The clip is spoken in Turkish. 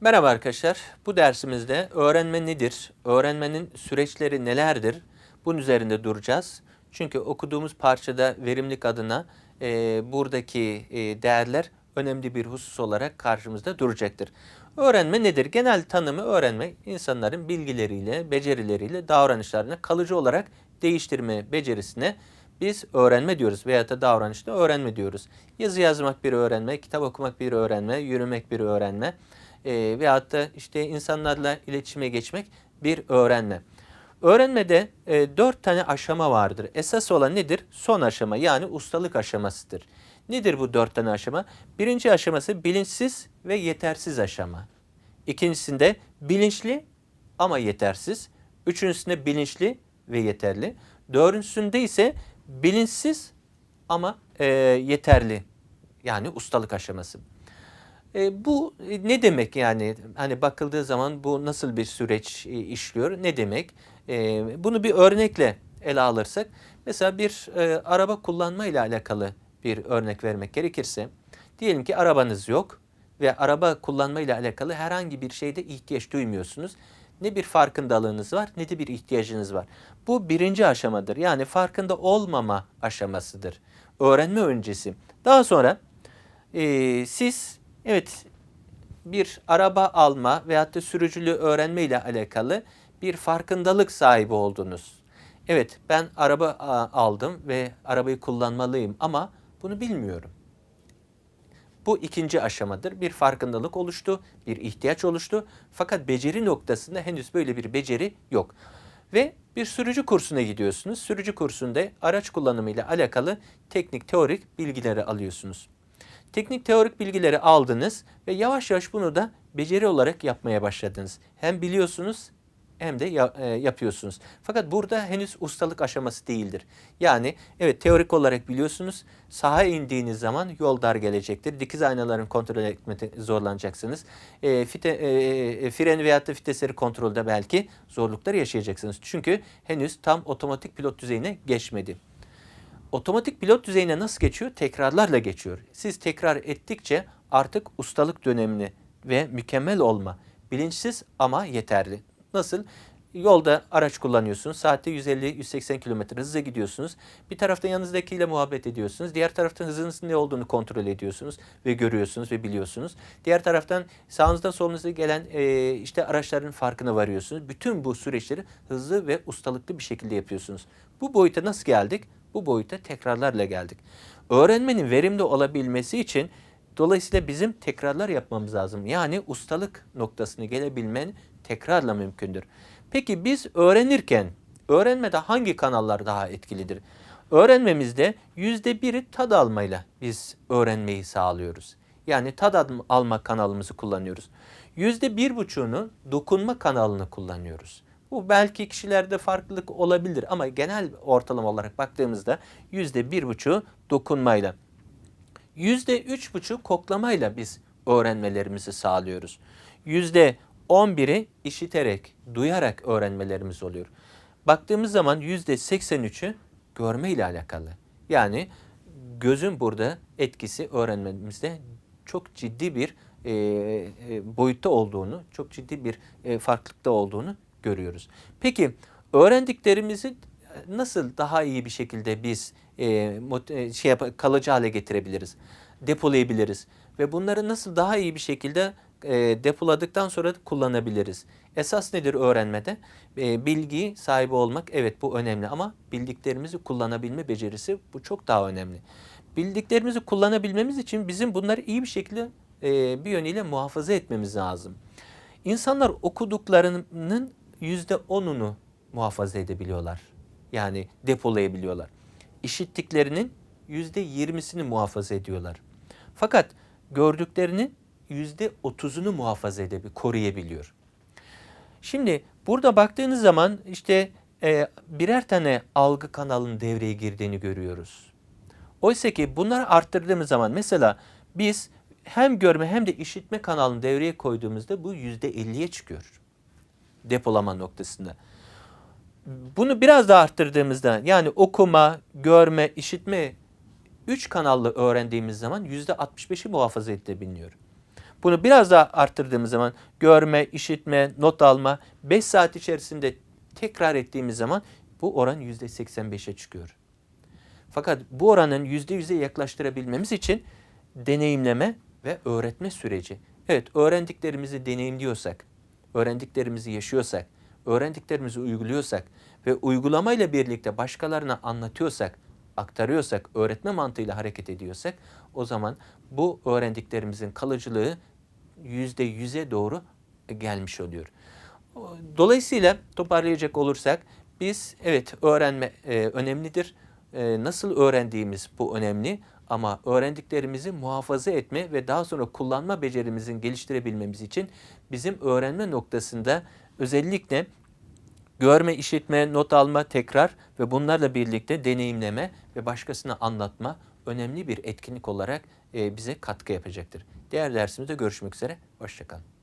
Merhaba arkadaşlar. Bu dersimizde öğrenme nedir? Öğrenmenin süreçleri nelerdir? Bunun üzerinde duracağız. Çünkü okuduğumuz parçada verimlilik adına e, buradaki e, değerler önemli bir husus olarak karşımızda duracaktır. Öğrenme nedir? Genel tanımı öğrenme insanların bilgileriyle, becerileriyle davranışlarını kalıcı olarak değiştirme becerisine biz öğrenme diyoruz veya da davranışta öğrenme diyoruz. Yazı yazmak bir öğrenme, kitap okumak bir öğrenme, yürümek bir öğrenme e, veyahut da işte insanlarla iletişime geçmek bir öğrenme. Öğrenmede e, dört tane aşama vardır. Esas olan nedir? Son aşama yani ustalık aşamasıdır. Nedir bu dört tane aşama? Birinci aşaması bilinçsiz ve yetersiz aşama. İkincisinde bilinçli ama yetersiz. Üçüncüsünde bilinçli ve yeterli. Dördüncüsünde ise bilinçsiz ama e, yeterli. Yani ustalık aşaması. E, bu ne demek yani? Hani bakıldığı zaman bu nasıl bir süreç e, işliyor? Ne demek? E, bunu bir örnekle ele alırsak, mesela bir e, araba kullanma ile alakalı bir örnek vermek gerekirse, diyelim ki arabanız yok ve araba kullanma ile alakalı herhangi bir şeyde ihtiyaç duymuyorsunuz. Ne bir farkındalığınız var ne de bir ihtiyacınız var. Bu birinci aşamadır. Yani farkında olmama aşamasıdır. Öğrenme öncesi. Daha sonra e, siz evet bir araba alma veyahut da sürücülüğü öğrenme ile alakalı bir farkındalık sahibi oldunuz. Evet ben araba aldım ve arabayı kullanmalıyım ama bunu bilmiyorum. Bu ikinci aşamadır. Bir farkındalık oluştu, bir ihtiyaç oluştu. Fakat beceri noktasında henüz böyle bir beceri yok. Ve bir sürücü kursuna gidiyorsunuz. Sürücü kursunda araç kullanımı ile alakalı teknik, teorik bilgileri alıyorsunuz. Teknik teorik bilgileri aldınız ve yavaş yavaş bunu da beceri olarak yapmaya başladınız. Hem biliyorsunuz hem de e, yapıyorsunuz. Fakat burada henüz ustalık aşaması değildir. Yani evet teorik olarak biliyorsunuz sahaya indiğiniz zaman yol dar gelecektir. Dikiz aynalarını kontrol etmede zorlanacaksınız. E, fite, e, e, fren veyahut da vitesleri kontrolde belki zorluklar yaşayacaksınız. Çünkü henüz tam otomatik pilot düzeyine geçmedi. Otomatik pilot düzeyine nasıl geçiyor? Tekrarlarla geçiyor. Siz tekrar ettikçe artık ustalık dönemini ve mükemmel olma bilinçsiz ama yeterli. Nasıl? Yolda araç kullanıyorsunuz. Saatte 150-180 km hızla gidiyorsunuz. Bir tarafta yanınızdakiyle muhabbet ediyorsunuz. Diğer taraftan hızınızın ne olduğunu kontrol ediyorsunuz ve görüyorsunuz ve biliyorsunuz. Diğer taraftan sağınızda solunuza gelen e, işte araçların farkına varıyorsunuz. Bütün bu süreçleri hızlı ve ustalıklı bir şekilde yapıyorsunuz. Bu boyuta nasıl geldik? Bu boyuta tekrarlarla geldik. Öğrenmenin verimli olabilmesi için dolayısıyla bizim tekrarlar yapmamız lazım. Yani ustalık noktasını gelebilmen tekrarla mümkündür. Peki biz öğrenirken öğrenmede hangi kanallar daha etkilidir? Öğrenmemizde yüzde biri tad almayla biz öğrenmeyi sağlıyoruz. Yani tad alma kanalımızı kullanıyoruz. Yüzde bir buçuğunu dokunma kanalını kullanıyoruz. Bu belki kişilerde farklılık olabilir ama genel ortalama olarak baktığımızda yüzde bir buçuğu dokunmayla. Yüzde üç buçuğu koklamayla biz öğrenmelerimizi sağlıyoruz. Yüzde 11'i işiterek, duyarak öğrenmelerimiz oluyor. Baktığımız zaman %83'ü görme ile alakalı. Yani gözün burada etkisi öğrenmemizde çok ciddi bir e, e, boyutta olduğunu, çok ciddi bir e, farklılıkta olduğunu görüyoruz. Peki öğrendiklerimizi nasıl daha iyi bir şekilde biz e, şey yap, kalıcı hale getirebiliriz, depolayabiliriz ve bunları nasıl daha iyi bir şekilde e, depoladıktan sonra kullanabiliriz. Esas nedir öğrenmede? E, bilgi sahibi olmak evet bu önemli ama bildiklerimizi kullanabilme becerisi bu çok daha önemli. Bildiklerimizi kullanabilmemiz için bizim bunları iyi bir şekilde e, bir yönüyle muhafaza etmemiz lazım. İnsanlar okuduklarının yüzde onunu muhafaza edebiliyorlar. Yani depolayabiliyorlar. İşittiklerinin yüzde yirmisini muhafaza ediyorlar. Fakat gördüklerinin yüzde otuzunu muhafaza edebiliyor, koruyabiliyor. Şimdi burada baktığınız zaman işte e, birer tane algı kanalının devreye girdiğini görüyoruz. Oysa ki bunları arttırdığımız zaman mesela biz hem görme hem de işitme kanalını devreye koyduğumuzda bu yüzde elliye çıkıyor. Depolama noktasında. Bunu biraz daha arttırdığımızda yani okuma, görme, işitme üç kanallı öğrendiğimiz zaman yüzde 65'i muhafaza edilebiliyor. Bunu biraz daha arttırdığımız zaman görme, işitme, not alma 5 saat içerisinde tekrar ettiğimiz zaman bu oran %85'e çıkıyor. Fakat bu oranın %100'e yaklaştırabilmemiz için deneyimleme ve öğretme süreci. Evet öğrendiklerimizi deneyimliyorsak, öğrendiklerimizi yaşıyorsak, öğrendiklerimizi uyguluyorsak ve uygulamayla birlikte başkalarına anlatıyorsak, aktarıyorsak, öğretme mantığıyla hareket ediyorsak o zaman bu öğrendiklerimizin kalıcılığı %100'e doğru gelmiş oluyor. Dolayısıyla toparlayacak olursak biz evet öğrenme e, önemlidir. E, nasıl öğrendiğimiz bu önemli ama öğrendiklerimizi muhafaza etme ve daha sonra kullanma becerimizin geliştirebilmemiz için bizim öğrenme noktasında özellikle görme, işitme, not alma, tekrar ve bunlarla birlikte deneyimleme ve başkasına anlatma önemli bir etkinlik olarak e, bize katkı yapacaktır. Diğer dersimizde görüşmek üzere. Hoşçakalın.